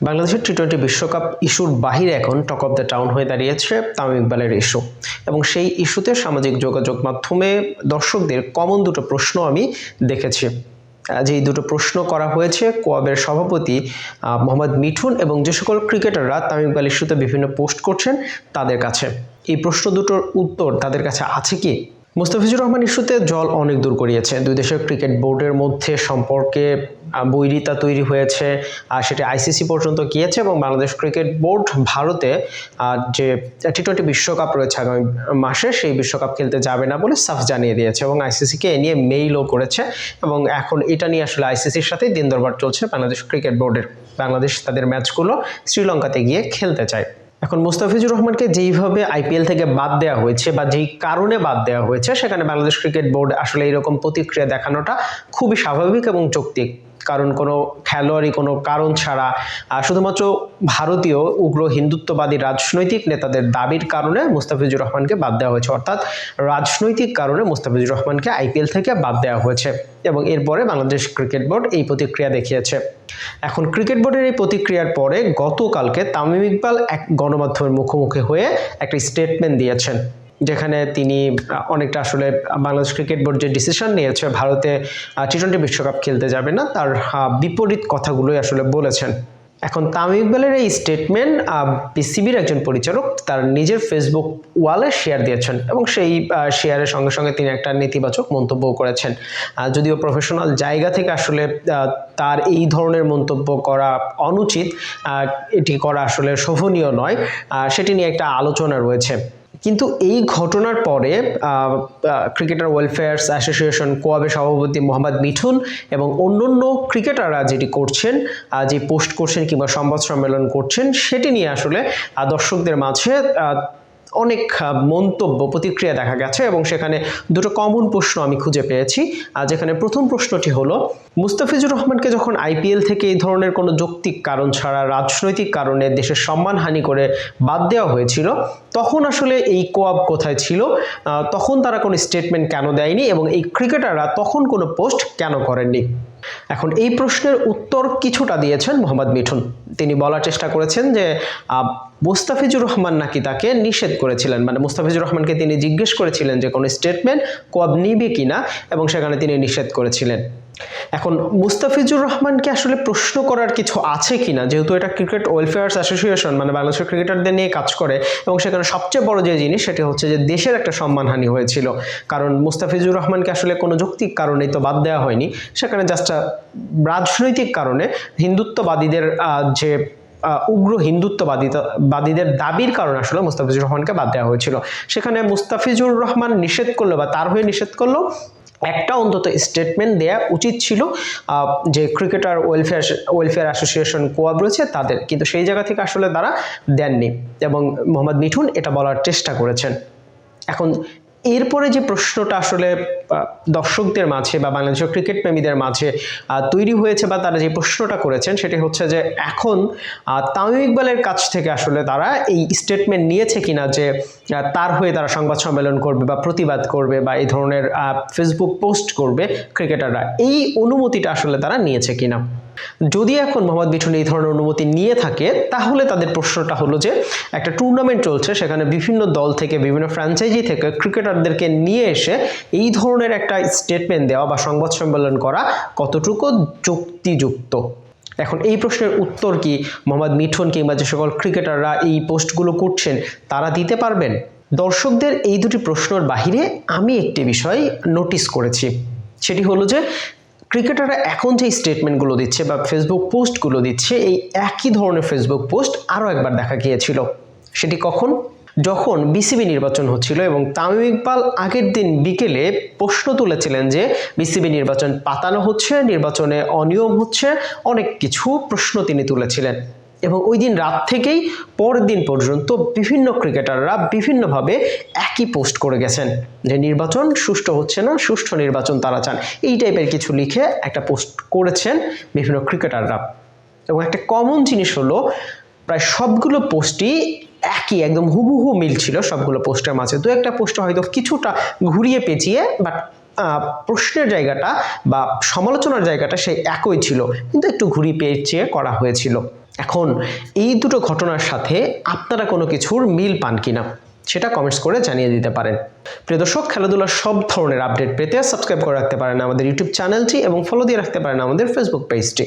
বাংলাদেশের T twenty বিশ্বকাপ ইস্যুর বাহিরে এখন টক অফ দ্য টাউন হয়ে দাঁড়িয়েছে তামিম ইকবালের ইস্যু। এবং সেই ইস্যুতে সামাজিক যোগাযোগ মাধ্যমে দর্শকদের কমন দুটো প্রশ্ন আমি দেখেছি। যে এই দুটো প্রশ্ন করা হয়েছে। কোয়াবের সভাপতি মোহাম্মদ মিঠুন এবং যে সকল ক্রিকেটাররা তামিম ইকবাল ইস্যুতে বিভিন্ন পোস্ট করছেন তাদের কাছে। এই প্রশ্ন দুটোর উত্তর তাদের কাছে আছে কি? মুস্তাফিজুর রহমান ইস্যুতে জল অনেক দূর করিয়েছে দুই দেশের ক্রিকেট বোর্ডের মধ্যে সম্পর্কে বৈরিতা তৈরি হয়েছে, আর সেটা আইসিসি পর্যন্ত গিয়েছে এবং বাংলাদেশ ক্রিকেট বোর্ড ভারতে যে টি টোয়েন্টি বিশ্বকাপ রয়েছে আগামী মাসে, সেই বিশ্বকাপ খেলতে যাবে না বলে সাফ জানিয়ে দিয়েছে এবং আইসিসিকে এ নিয়ে মেইলও করেছে এবং এখন এটা নিয়ে আসলে আইসিসির সাথেই দিন দরবার চলছে বাংলাদেশ ক্রিকেট বোর্ডের, বাংলাদেশ তাদের ম্যাচগুলো শ্রীলঙ্কাতে গিয়ে খেলতে চায়। এখন মুস্তাফিজুর রহমানকে যেইভাবে আইপিএল থেকে বাদ দেওয়া হয়েছে বা যেই কারণে বাদ দেওয়া হয়েছে, সেখানে বাংলাদেশ ক্রিকেট বোর্ড আসলে এরকম প্রতিক্রিয়া দেখানোটা খুবই স্বাভাবিক এবং যৌক্তিক। কারণ কোনো খেলোয়াড়ই কোনো কারণ ছাড়া শুধুমাত্র ভারতীয় উগ্র হিন্দুত্ববাদী রাজনৈতিক নেতাদের দাবির কারণে মুস্তাফিজুর রহমানকে বাদ দেওয়া হয়েছে। অর্থাৎ রাজনৈতিক কারণে মুস্তাফিজুর রহমানকে আইপিএল থেকে বাদ দেওয়া হয়েছে এবং এরপরে বাংলাদেশ ক্রিকেট বোর্ড এই প্রতিক্রিয়া দেখিয়েছে। এখন ক্রিকেট বোর্ডের এই প্রতিক্রিয়ার পরে গতকালকে তামিম ইকবাল এক গণমাধ্যমের মুখোমুখি হয়ে একটা স্টেটমেন্ট দিয়েছেন। যেখানে তিনি অনেকটা আসলে বাংলাদেশ ক্রিকেট বোর্ড যে ডিসিশন নিয়েছে, ভারতে টি টোয়েন্টি বিশ্বকাপ খেলতে যাবে না, তার বিপরীত কথাগুলোই আসলে বলেছেন। এখন তামিম ইকবালের এই স্টেটমেন্ট বিসিবির একজন পরিচালক, তার নিজের ফেসবুক ওয়ালে শেয়ার দিয়েছেন এবং সেই শেয়ারের সঙ্গে সঙ্গে তিনি একটা নেতিবাচক মন্তব্য করেছেন। যদিও প্রফেশনাল জায়গা থেকে আসলে তার এই ধরনের মন্তব্য করা অনুচিত এটি করা আসলে শোভনীয় নয়। সেটি নিয়ে একটা আলোচনা রয়েছে। কিন্তু এই ঘটনার পরে ক্রিকেটার ওয়েলফেয়ার্স অ্যাসোসিয়েশন কোয়াবে সভাপতি মোহাম্মদ মিঠুন এবং অন্যান্য ক্রিকেটাররা যেটি করছেন যে পোস্ট করছেন কিংবা সংবাদ সম্মেলন করছেন, সেটি নিয়ে আসলে দর্শকদের মাঝে অনেক মন্তব্য, প্রতিক্রিয়া দেখা গেছে এবং সেখানে দুটো কমন প্রশ্ন আমি খুঁজে পেয়েছি। আর যেখানে প্রথম প্রশ্নটি হলো, মুস্তাফিজুর রহমানকে যখন আইপিএল থেকে এই ধরনের কোনো যৌক্তিক কারণ ছাড়া, রাজনৈতিক কারণে দেশের সম্মানহানি করে বাদ দেওয়া হয়েছিল, তখন আসলে এই কোয়াব কোথায় ছিল? তখন তারা কোনো স্টেটমেন্ট কেন দেয়নি এবং এই ক্রিকেটাররা তখন কোনো পোস্ট কেন করেননি? এখন এই প্রশ্নের উত্তর কিছুটা দিয়েছেন মোহাম্মদ মিঠুন। তিনি বলার চেষ্টা করেছেন যে মুস্তাফিজুর রহমান নাকি তাকে নিষেধ করেছিলেন? মানে মুস্তাফিজুর রহমানকে তিনি জিজ্ঞেস করেছিলেন যে, কোনো স্টেটমেন্ট কব নিবে কিনা? এবং সেখানে তিনি নিষেধ করেছিলেন। এখন মুস্তাফিজুর রহমানকে আসলে প্রশ্ন করার কিছু আছে কিনা? যেহেতু এটা ক্রিকেট ওয়েলফেয়ার্স অ্যাসোসিয়েশন মানে বাংলাদেশের ক্রিকেটারদের নিয়ে কাজ করে, এবং সেখানে সবচেয়ে বড় যে জিনিস সেটি হচ্ছে যে দেশের একটা সম্মানহানি হয়েছিল। কারণ মুস্তাফিজুর রহমানকে আসলে কোনো যৌক্তিক কারণেই তো বাদ দেওয়া হয়নি। সেখানে জাস্ট রাজনৈতিক কারণে হিন্দুত্ববাদীদের যে উগ্র হিন্দুত্ববাদী, বাদীদের দাবির কারণে আসলে মুস্তাফিজুর রহমানকে বাদ দেওয়া হয়েছিল। সেখানে মুস্তাফিজুর রহমান নিষেধ করল বা তার হয়ে নিষেধ করল একটা অন্তত স্টেটমেন্ট দেয়া উচিত ছিল যে cricketer welfare welfare association COAB রয়েছে তাদের। কিন্তু সেই জায়গা থেকে আসলে তারা দেননি এবং মোহাম্মদ মিঠুন এটা বলার চেষ্টা করেছেন। এখন এরপরে যে প্রশ্নটা আসলে দর্শকদের মাঝে বা বাংলাদেশের ক্রিকেট প্রেমীদের মাঝে তৈরি হয়েছে বা তারা যে প্রশ্নটা করেছেন সেটি হচ্ছে যে এখন তামিম ইকবালের কাছ থেকে আসলে তারা এই স্টেটমেন্ট নিয়েছে কিনা যে তার হয়ে তারা সংবাদ সম্মেলন করবে বা প্রতিবাদ করবে বা এই ধরনের ফেসবুক পোস্ট করবে ক্রিকেটাররা, এই অনুমতিটা আসলে তারা নিয়েছে কিনা? যদি এখন মোহাম্মদ মিঠুন এই ধরনের অনুমতি নিয়ে থাকে, তাহলে তাদের প্রশ্নটা হলো যে, একটা টুর্নামেন্ট চলছে, সেখানে বিভিন্ন দল থেকে, বিভিন্ন ফ্র্যাঞ্চাইজি থেকে ক্রিকেটারদেরকে নিয়ে এসে এই ধরনের একটা স্টেটমেন্ট দেওয়া বা সংবাদ সম্মেলন করা কতটুকু যুক্তিযুক্ত? এখন এই প্রশ্নের উত্তর কি মোহাম্মদ মিঠুন কিংবা যে সকল ক্রিকেটাররা এই পোস্টগুলো করছেন, তারা দিতে পারবেন? দর্শকদের এই দুটি প্রশ্নের বাহিরে আমি একটি বিষয় নোটিস করেছি। সেটি হলো যে ক্রিকেটাররা এখন যে স্টেটমেন্টগুলো দিচ্ছে বা ফেসবুক পোস্টগুলো দিচ্ছে, এই একই ধরনের ফেসবুক পোস্ট আরও একবার দেখা গিয়েছিল। সেটি কখন? যখন বিসিবি নির্বাচন হচ্ছিল এবং তামিম ইকবাল আগের দিন বিকেলে প্রশ্ন তুলেছিলেন যে বিসিবি নির্বাচন পাতানো হচ্ছে, নির্বাচনে অনিয়ম হচ্ছে, অনেক কিছু প্রশ্ন তিনি তুলেছিলেন। এবং ওই দিন রাত থেকেই পরের দিন পর্যন্ত বিভিন্ন ক্রিকেটাররা বিভিন্নভাবে একই পোস্ট করে গেছেন যে নির্বাচন সুষ্ঠু হচ্ছে না, সুষ্ঠু নির্বাচন তারা চান। এই টাইপের কিছু লিখে একটা পোস্ট করেছেন বিভিন্ন ক্রিকেটাররা। এবং একটা কমন জিনিস হলো, প্রায় সবগুলো পোস্টই একই, একদম হুবহু মিল ছিল সবগুলো পোস্টের মাঝে। দু একটা পোস্টে হয়তো কিছুটা ঘুরিয়ে পেঁচিয়ে বাট প্রশ্নের জায়গাটা বা সমালোচনার জায়গাটা সেই একই ছিল। কিন্তু একটু ঘুরিয়ে পেঁচিয়ে করা হয়েছিল। এখন এই দুটো ঘটনার সাথে আপনারা কোনো কিছুর মিল পান কিনা সেটা কমেন্টস করে জানিয়ে দিতে পারেন। প্রিয় দর্শক, খেলাধুলার সব ধরনের আপডেট পেতে সাবস্ক্রাইব করে রাখতে পারেন আমাদের ইউটিউব চ্যানেলটি এবং ফলো দিয়ে রাখতে পারেন আমাদের ফেসবুক পেজটি